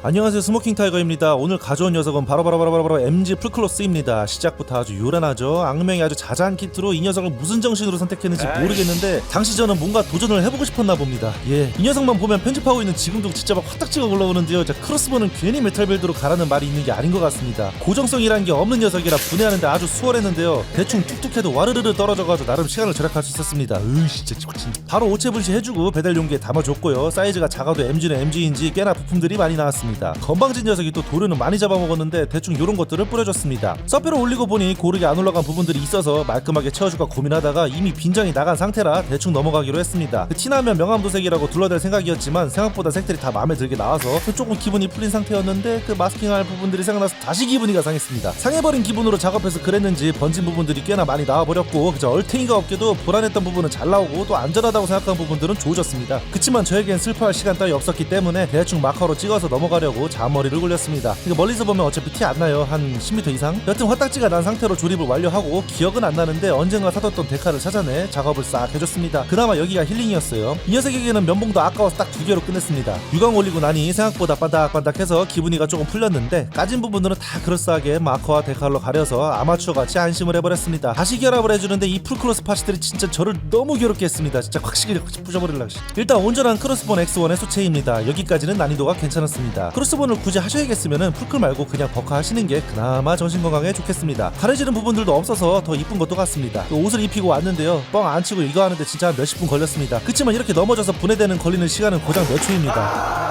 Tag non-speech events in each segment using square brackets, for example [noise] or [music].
안녕하세요. 스모킹 타이거입니다. 오늘 가져온 녀석은 바로바로바로바로 MG 풀클로스입니다. 시작부터 아주 요란하죠? 악명이 아주 자자한 키트로 이 녀석을 무슨 정신으로 선택했는지 모르겠는데 당시 저는 뭔가 도전을 해보고 싶었나 봅니다. 예 이 녀석만 보면 편집하고 있는 지금도 진짜 막 화딱지가 올라오는데요. 자 크로스보는 괜히 메탈 빌드로 가라는 말이 있는 게 아닌 것 같습니다. 고정성이란 게 없는 녀석이라 분해하는데 아주 수월했는데요. 대충 툭툭 해도 와르르르 떨어져가지고 나름 시간을 절약할 수 있었습니다. 으 진짜 진짜. 바로 오체 분시해주고 배달 용기에 담아줬고요. 사이즈가 작아도 MG는 MG인지 꽤나 부품들이 많이 나왔습니다 건방진 녀석이 또 도르는 많이 잡아먹었는데 대충 요런 것들을 뿌려줬습니다. 서페를 올리고 보니 고르게 안 올라간 부분들이 있어서 말끔하게 채워줄까 고민하다가 이미 빈장이 나간 상태라 대충 넘어가기로 했습니다. 그 티나면 명암도색이라고 둘러댈 생각이었지만 생각보다 색들이 다 마음에 들게 나와서 조금 기분이 풀린 상태였는데 그 마스킹할 부분들이 생각나서 다시 기분이가 상했습니다. 상해버린 기분으로 작업해서 그랬는지 번진 부분들이 꽤나 많이 나와버렸고 그저 얼탱이가 없게도 불안했던 부분은 잘 나오고 또 안전하다고 생각한 부분들은 좋아졌습니다. 그치만 저에겐 슬퍼할 시간 따위 없었기 때문에 대충 마커로 찍어서 넘어가 려고 잔머리를 굴렸습니다. 멀리서 보면 어차피 티 안 나요. 한 10m 이상? 여튼 화딱지가 난 상태로 조립을 완료하고 기억은 안 나는데 언젠가 사뒀던 데카를 찾아내 작업을 싹 해줬습니다. 그나마 여기가 힐링이었어요. 이 녀석에게는 면봉도 아까워서 딱 두 개로 끝냈습니다. 유광 올리고 나니 생각보다 반닥반닥해서 기분이가 조금 풀렸는데 까진 부분들은 다 그럴싸하게 마커와 데칼로 가려서 아마추어 같이 안심을 해버렸습니다. 다시 결합을 해주는데 이 풀크로스 파츠들이 진짜 저를 너무 괴롭게 했습니다. 진짜 확실히 부셔버릴라 일단 온전한 크로스본 X1의 수체입니다. 여기까지는 난이도가 괜찮았습니다 크로스본을 굳이 하셔야겠으면 풀클 말고 그냥 버카 하시는 게 그나마 정신 건강에 좋겠습니다 가려지는 부분들도 없어서 더 이쁜 것도 같습니다 또 옷을 입히고 왔는데요 뻥 안 치고 이거 하는데 진짜 한 몇십 분 걸렸습니다 그치만 이렇게 넘어져서 분해되는 걸리는 시간은 고작 몇 초입니다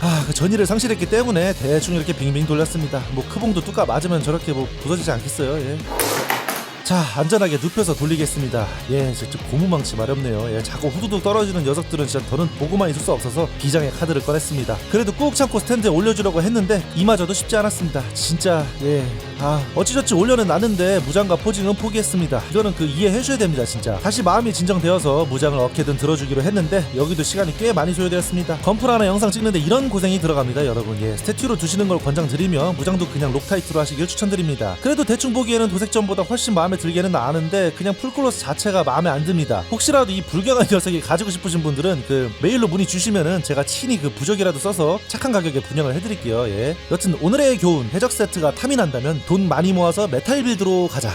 아, 그 전의를 상실했기 때문에 대충 이렇게 빙빙 돌렸습니다. 뭐 크봉도 뚜까 맞으면 저렇게 뭐 부서지지 않겠어요. 예. 자, 안전하게 눕혀서 돌리겠습니다. 예, 진짜 고무망치 마렵네요. 예, 자꾸 후두둑 떨어지는 녀석들은 진짜 더는 보고만 있을 수 없어서 비장의 카드를 꺼냈습니다. 그래도 꾹 참고 스탠드에 올려주려고 했는데 이마저도 쉽지 않았습니다. 진짜 예, 아 어찌저찌 올려는 놨는데 무장과 포징은 포기했습니다. 이거는 그 이해해 줘야 됩니다, 진짜. 다시 마음이 진정되어서 무장을 어떻게든 들어주기로 했는데 여기도 시간이 꽤 많이 소요되었습니다. 하나 영상 찍는데 이런 고생이 들어갑니다, 여러분. 예, 스태튜로 두시는 걸 권장드리며 무장도 그냥 록타이트로 하시길 추천드립니다. 그래도 대충 보기에는 도색전보다 훨씬 마음에 들게는 나는데 그냥 풀클로스 자체가 마음에 안 듭니다. 혹시라도 이 불경한 [laughs] 녀석이 가지고 싶으신 분들은 그 메일로 문의 주시면은 제가 친히 그 부적이라도 써서 착한 가격에 분양을 해드릴게요. 예. 여튼 오늘의 교훈 해적 세트가 탐이 난다면 돈 많이 모아서 메탈 빌드로 가자.